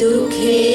দুঃখের